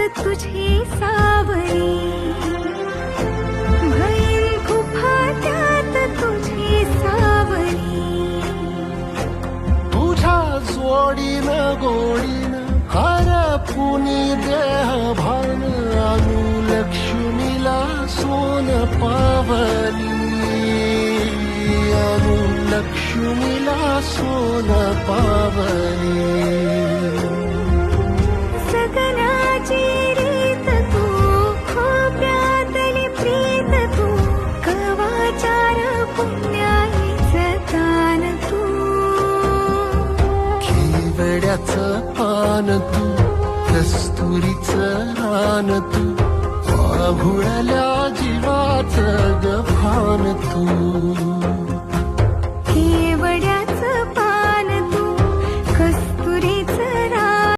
तुझी सावरी. भैन खुफाट्यात तुझी सावली तुझ्या जोडीनं हर पुनी देह भान अनु लक्ष्मीला सोन पावली. अनु लक्ष्मीला सोन पावली. पान तू कस्तुरीच रान तू आभुळल्या जीवाच गफान तू.